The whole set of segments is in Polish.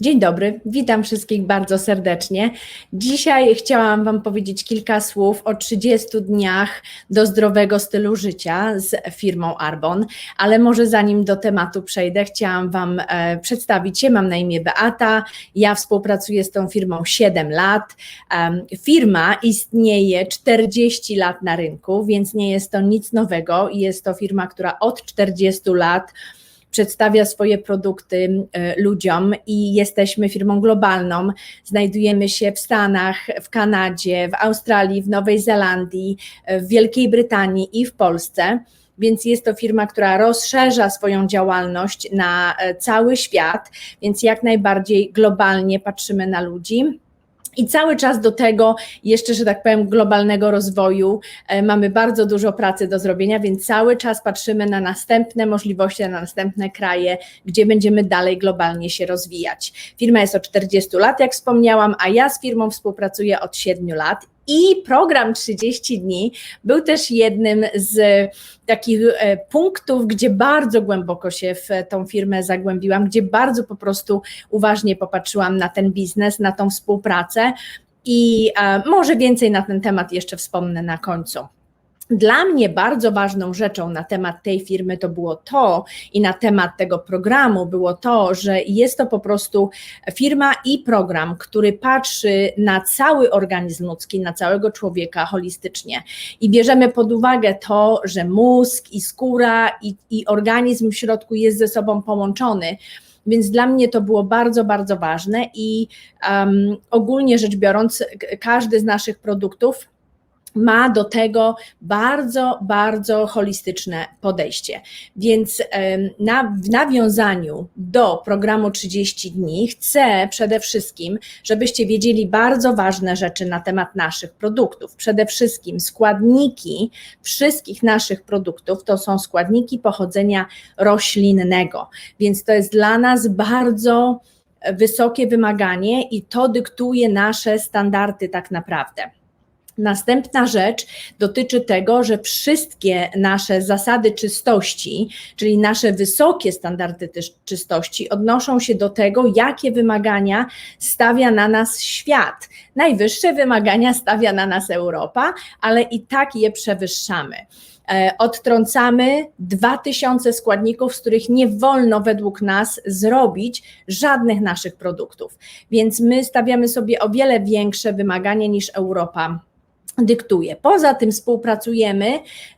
Dzień dobry, witam wszystkich bardzo serdecznie. Dzisiaj chciałam Wam powiedzieć kilka słów o 30 dniach do zdrowego stylu życia z firmą Arbon, ale może zanim do tematu przejdę, chciałam Wam e, przedstawić się. Mam na imię Beata, ja współpracuję z tą firmą 7 lat. Um, firma istnieje 40 lat na rynku, więc nie jest to nic nowego. Jest to firma, która od 40 lat przedstawia swoje produkty e, ludziom i jesteśmy firmą globalną. Znajdujemy się w Stanach, w Kanadzie, w Australii, w Nowej Zelandii, e, w Wielkiej Brytanii i w Polsce. Więc jest to firma, która rozszerza swoją działalność na e, cały świat, więc jak najbardziej globalnie patrzymy na ludzi. I cały czas do tego, jeszcze, że tak powiem, globalnego rozwoju, e, mamy bardzo dużo pracy do zrobienia, więc cały czas patrzymy na następne możliwości, na następne kraje, gdzie będziemy dalej globalnie się rozwijać. Firma jest od 40 lat, jak wspomniałam, a ja z firmą współpracuję od 7 lat i program 30 dni był też jednym z takich e, punktów, gdzie bardzo głęboko się w tą firmę zagłębiłam, gdzie bardzo po prostu uważnie popatrzyłam na ten biznes, na tą współpracę. I e, może więcej na ten temat jeszcze wspomnę na końcu. Dla mnie bardzo ważną rzeczą na temat tej firmy to było to i na temat tego programu było to, że jest to po prostu firma i program, który patrzy na cały organizm ludzki, na całego człowieka holistycznie i bierzemy pod uwagę to, że mózg i skóra i, i organizm w środku jest ze sobą połączony. Więc dla mnie to było bardzo, bardzo ważne i um, ogólnie rzecz biorąc, każdy z naszych produktów ma do tego bardzo, bardzo holistyczne podejście. Więc na, w nawiązaniu do programu 30 dni chcę przede wszystkim, żebyście wiedzieli bardzo ważne rzeczy na temat naszych produktów. Przede wszystkim składniki wszystkich naszych produktów to są składniki pochodzenia roślinnego, więc to jest dla nas bardzo wysokie wymaganie i to dyktuje nasze standardy tak naprawdę. Następna rzecz dotyczy tego, że wszystkie nasze zasady czystości, czyli nasze wysokie standardy czystości, odnoszą się do tego, jakie wymagania stawia na nas świat. Najwyższe wymagania stawia na nas Europa, ale i tak je przewyższamy e, odtrącamy 2000 składników, z których nie wolno według nas zrobić żadnych naszych produktów. Więc my stawiamy sobie o wiele większe wymagania niż Europa dyktuje. Poza tym współpracujemy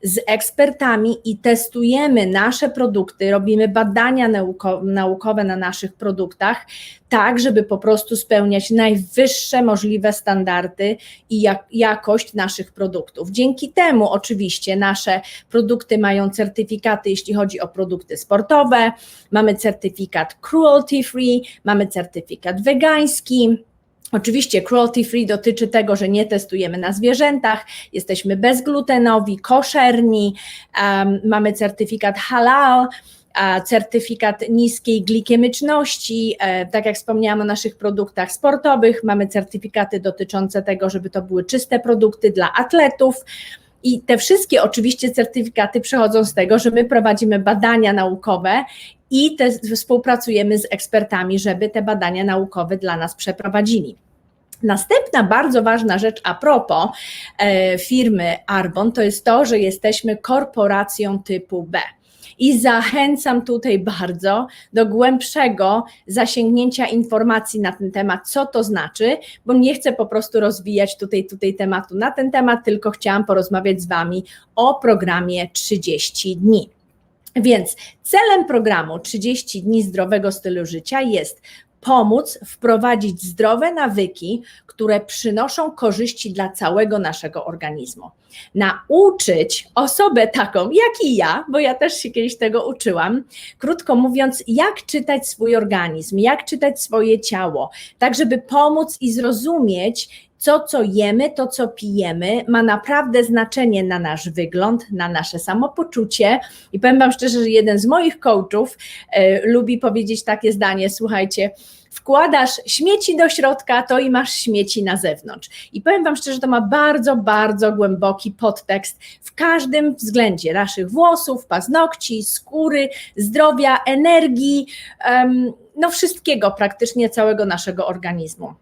z ekspertami i testujemy nasze produkty, robimy badania nauko naukowe na naszych produktach, tak, żeby po prostu spełniać najwyższe możliwe standardy i jak jakość naszych produktów. Dzięki temu oczywiście nasze produkty mają certyfikaty, jeśli chodzi o produkty sportowe, mamy certyfikat cruelty free, mamy certyfikat wegański, Oczywiście cruelty free dotyczy tego, że nie testujemy na zwierzętach, jesteśmy bezglutenowi, koszerni, um, mamy certyfikat halal, certyfikat niskiej glikemiczności, e, tak jak wspomniałam o naszych produktach sportowych, mamy certyfikaty dotyczące tego, żeby to były czyste produkty dla atletów. I te wszystkie oczywiście certyfikaty przychodzą z tego, że my prowadzimy badania naukowe i te, współpracujemy z ekspertami, żeby te badania naukowe dla nas przeprowadzili. Następna bardzo ważna rzecz a propos e, firmy Arbon to jest to, że jesteśmy korporacją typu B. I zachęcam tutaj bardzo do głębszego zasięgnięcia informacji na ten temat, co to znaczy, bo nie chcę po prostu rozwijać tutaj, tutaj tematu na ten temat, tylko chciałam porozmawiać z Wami o programie 30 dni. Więc celem programu 30 dni zdrowego stylu życia jest pomóc wprowadzić zdrowe nawyki, które przynoszą korzyści dla całego naszego organizmu. Nauczyć osobę taką jak i ja, bo ja też się kiedyś tego uczyłam, krótko mówiąc, jak czytać swój organizm, jak czytać swoje ciało, tak żeby pomóc i zrozumieć, co, co jemy, to, co pijemy, ma naprawdę znaczenie na nasz wygląd, na nasze samopoczucie. I powiem Wam szczerze, że jeden z moich coachów e, lubi powiedzieć takie zdanie: słuchajcie, wkładasz śmieci do środka, to i masz śmieci na zewnątrz. I powiem Wam szczerze, to ma bardzo, bardzo głęboki podtekst w każdym względzie naszych włosów, paznokci, skóry, zdrowia, energii. No wszystkiego, praktycznie całego naszego organizmu.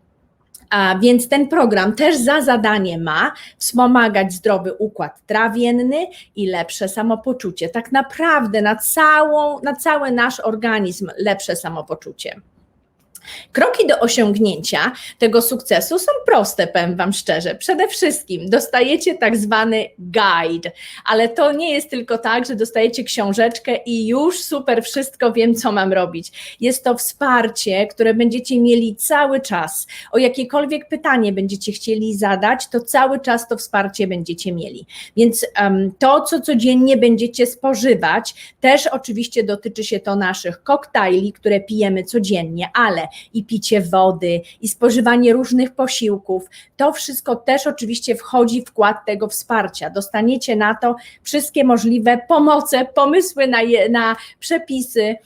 A więc ten program też za zadanie ma wspomagać zdrowy układ trawienny i lepsze samopoczucie. Tak naprawdę na, całą, na cały nasz organizm lepsze samopoczucie. Kroki do osiągnięcia tego sukcesu są proste, powiem Wam szczerze. Przede wszystkim dostajecie tak zwany guide, ale to nie jest tylko tak, że dostajecie książeczkę i już super, wszystko wiem, co mam robić. Jest to wsparcie, które będziecie mieli cały czas. O jakiekolwiek pytanie będziecie chcieli zadać, to cały czas to wsparcie będziecie mieli. Więc um, to, co codziennie będziecie spożywać, też oczywiście dotyczy się to naszych koktajli, które pijemy codziennie, ale i picie wody, i spożywanie różnych posiłków. To wszystko też oczywiście wchodzi w wkład tego wsparcia. Dostaniecie na to wszystkie możliwe pomoce, pomysły na, je, na przepisy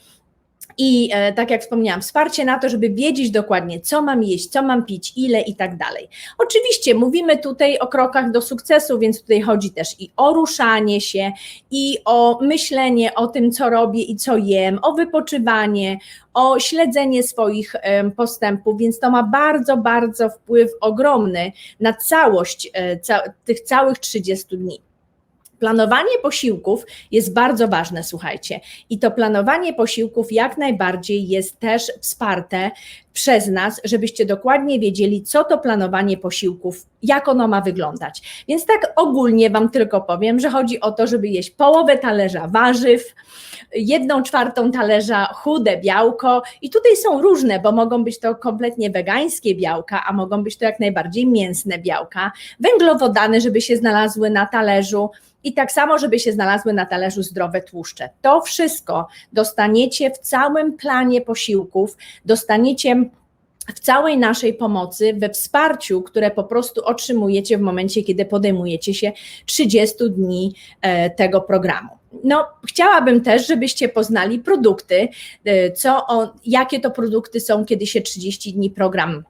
i e, tak jak wspomniałam, wsparcie na to, żeby wiedzieć dokładnie, co mam jeść, co mam pić, ile i tak dalej. Oczywiście mówimy tutaj o krokach do sukcesu, więc tutaj chodzi też i o ruszanie się, i o myślenie o tym, co robię i co jem, o wypoczywanie, o śledzenie swoich postępów, więc to ma bardzo, bardzo wpływ ogromny na całość e, ca tych całych 30 dni. Planowanie posiłków jest bardzo ważne, słuchajcie. I to planowanie posiłków jak najbardziej jest też wsparte przez nas, żebyście dokładnie wiedzieli, co to planowanie posiłków, jak ono ma wyglądać. Więc tak ogólnie Wam tylko powiem, że chodzi o to, żeby jeść połowę talerza warzyw, jedną czwartą talerza chude białko i tutaj są różne, bo mogą być to kompletnie wegańskie białka, a mogą być to jak najbardziej mięsne białka, węglowodany, żeby się znalazły na talerzu, i tak samo, żeby się znalazły na talerzu zdrowe tłuszcze. To wszystko dostaniecie w całym planie posiłków, dostaniecie w całej naszej pomocy, we wsparciu, które po prostu otrzymujecie w momencie, kiedy podejmujecie się 30 dni e, tego programu. No, chciałabym też, żebyście poznali produkty, e, co jakie to produkty są, kiedy się 30 dni program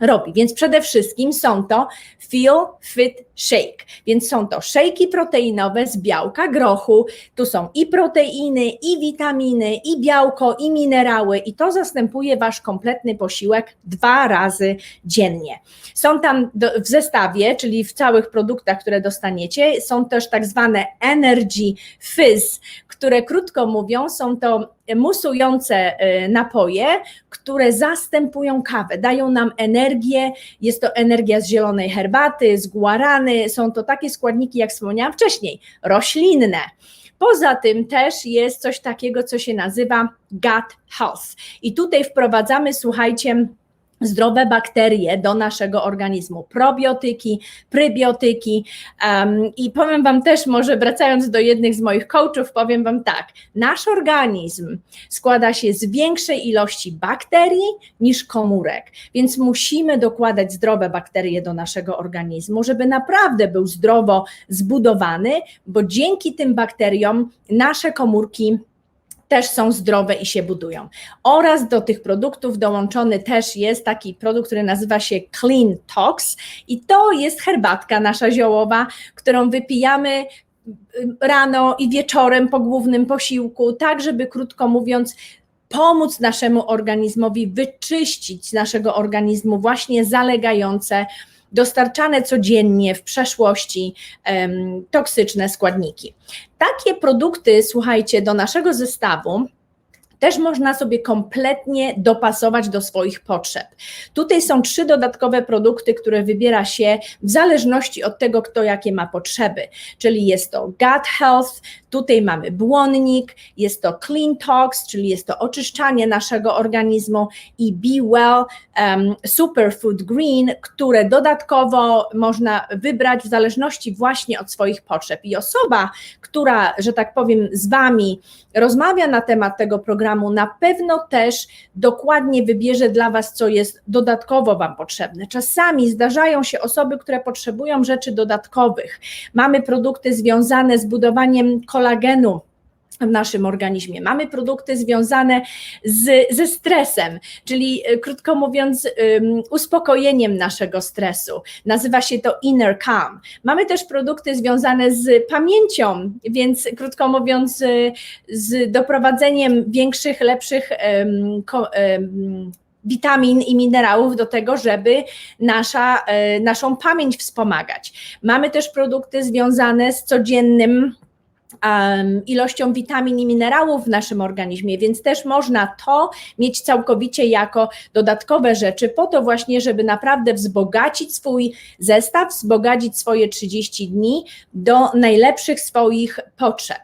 robi. Więc przede wszystkim są to Feel Fit Shake, więc są to szejki proteinowe z białka grochu. Tu są i proteiny, i witaminy, i białko, i minerały, i to zastępuje wasz kompletny posiłek dwa razy dziennie. Są tam w zestawie, czyli w całych produktach, które dostaniecie, są też tak zwane Energy Fizz, które krótko mówiąc są to musujące y, napoje, które zastępują kawę, dają nam energię. Jest to energia z zielonej herbaty, z guarany. Są to takie składniki, jak wspomniałam wcześniej, roślinne. Poza tym też jest coś takiego, co się nazywa gut health. I tutaj wprowadzamy, słuchajcie, zdrowe bakterie do naszego organizmu, probiotyki, prybiotyki. Um, I powiem Wam też, może wracając do jednych z moich coachów, powiem Wam tak: nasz organizm składa się z większej ilości bakterii niż komórek, więc musimy dokładać zdrowe bakterie do naszego organizmu, żeby naprawdę był zdrowo zbudowany, bo dzięki tym bakteriom nasze komórki też są zdrowe i się budują. Oraz do tych produktów dołączony też jest taki produkt, który nazywa się Clean Tox i to jest herbatka nasza ziołowa, którą wypijamy y, rano i wieczorem po głównym posiłku, tak żeby krótko mówiąc pomóc naszemu organizmowi wyczyścić z naszego organizmu właśnie zalegające dostarczane codziennie w przeszłości toksyczne składniki. Takie produkty, słuchajcie, do naszego zestawu też można sobie kompletnie dopasować do swoich potrzeb. Tutaj są trzy dodatkowe produkty, które wybiera się w zależności od tego, kto jakie ma potrzeby. Czyli jest to gut health, tutaj mamy błonnik, jest to clean tox, czyli jest to oczyszczanie naszego organizmu i be well um, superfood green, które dodatkowo można wybrać w zależności właśnie od swoich potrzeb. I osoba, która, że tak powiem, z Wami rozmawia na temat tego programu, na pewno też dokładnie wybierze dla Was, co jest dodatkowo Wam potrzebne. Czasami zdarzają się osoby, które potrzebują rzeczy dodatkowych. Mamy produkty związane z budowaniem kolagenu w naszym organizmie. Mamy produkty związane z, ze stresem, czyli e, krótko mówiąc, um, uspokojeniem naszego stresu. Nazywa się to inner calm. Mamy też produkty związane z pamięcią, więc krótko mówiąc, z, z doprowadzeniem większych, lepszych um, ko, um, witamin i minerałów do tego, żeby nasza, e, naszą pamięć wspomagać. Mamy też produkty związane z codziennym ilością witamin i minerałów w naszym organizmie, więc też można to mieć całkowicie jako dodatkowe rzeczy, po to właśnie, żeby naprawdę wzbogacić swój zestaw, wzbogacić swoje 30 dni do najlepszych swoich potrzeb.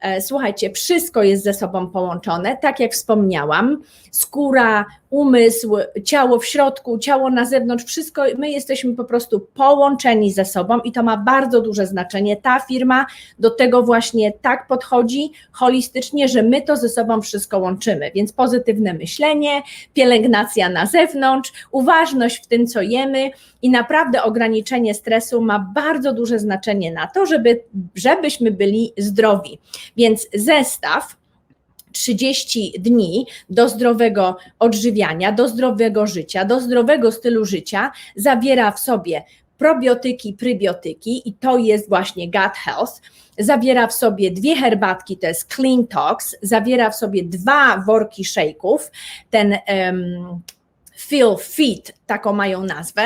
E, słuchajcie, wszystko jest ze sobą połączone, tak jak wspomniałam. Skóra, umysł, ciało w środku, ciało na zewnątrz, wszystko, my jesteśmy po prostu połączeni ze sobą i to ma bardzo duże znaczenie. Ta firma do tego właśnie tak podchodzi holistycznie, że my to ze sobą wszystko łączymy. Więc pozytywne myślenie, pielęgnacja na zewnątrz, uważność w tym, co jemy i naprawdę ograniczenie stresu ma bardzo duże znaczenie na to, żeby, żebyśmy byli zdrowi. Więc zestaw 30 dni do zdrowego odżywiania, do zdrowego życia, do zdrowego stylu życia zawiera w sobie probiotyki, prybiotyki i to jest właśnie gut health. Zawiera w sobie dwie herbatki, to jest Clean Tox, zawiera w sobie dwa worki shake'ów, ten um, Feel Fit, taką mają nazwę.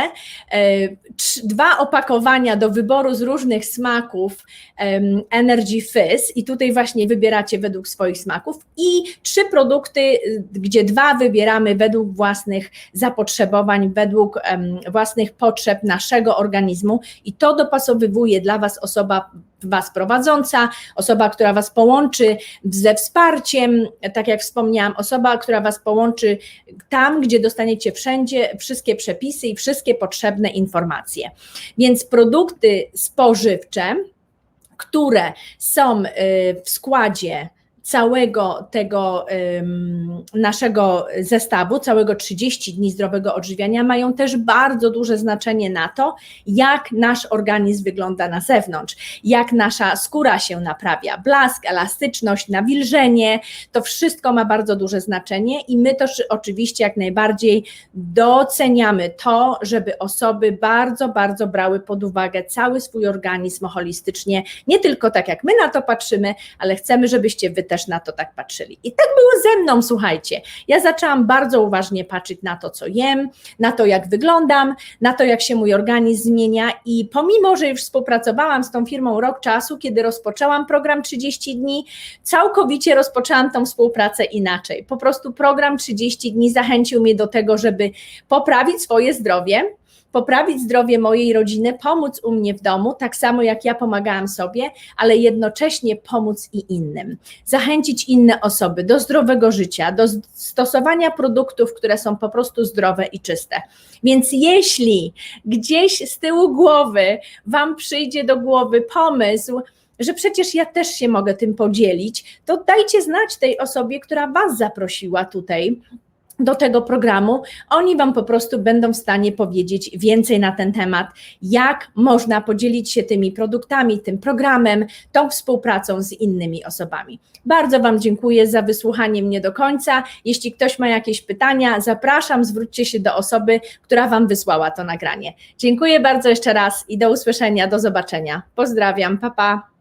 E, dwa opakowania do wyboru z różnych smaków Energy Fizz i tutaj właśnie wybieracie według swoich smaków i trzy produkty, gdzie dwa wybieramy według własnych zapotrzebowań, według własnych potrzeb naszego organizmu i to dopasowywuje dla Was osoba Was prowadząca, osoba, która Was połączy ze wsparciem, tak jak wspomniałam, osoba, która Was połączy tam, gdzie dostaniecie wszędzie wszystkie przepisy i wszystkie potrzebne informacje. Więc produkty spożywcze, które są y, w składzie całego tego naszego zestawu, całego 30 dni zdrowego odżywiania, mają też bardzo duże znaczenie na to, jak nasz organizm wygląda na zewnątrz, jak nasza skóra się naprawia, blask, elastyczność, nawilżenie, to wszystko ma bardzo duże znaczenie i my też oczywiście jak najbardziej doceniamy to, żeby osoby bardzo, bardzo brały pod uwagę cały swój organizm holistycznie, nie tylko tak jak my na to patrzymy, ale chcemy, żebyście wy też też na to tak patrzyli. I tak było ze mną, słuchajcie. Ja zaczęłam bardzo uważnie patrzeć na to, co jem, na to, jak wyglądam, na to, jak się mój organizm zmienia. I pomimo, że już współpracowałam z tą firmą rok czasu, kiedy rozpoczęłam program 30 dni, całkowicie rozpoczęłam tą współpracę inaczej. Po prostu program 30 dni zachęcił mnie do tego, żeby poprawić swoje zdrowie poprawić zdrowie mojej rodziny, pomóc u mnie w domu, tak samo jak ja pomagałam sobie, ale jednocześnie pomóc i innym. Zachęcić inne osoby do zdrowego życia, do stosowania produktów, które są po prostu zdrowe i czyste. Więc jeśli gdzieś z tyłu głowy Wam przyjdzie do głowy pomysł, że przecież ja też się mogę tym podzielić, to dajcie znać tej osobie, która Was zaprosiła tutaj do tego programu, oni Wam po prostu będą w stanie powiedzieć więcej na ten temat, jak można podzielić się tymi produktami, tym programem, tą współpracą z innymi osobami. Bardzo Wam dziękuję za wysłuchanie mnie do końca. Jeśli ktoś ma jakieś pytania, zapraszam, zwróćcie się do osoby, która Wam wysłała to nagranie. Dziękuję bardzo jeszcze raz i do usłyszenia, do zobaczenia. Pozdrawiam, papa. Pa.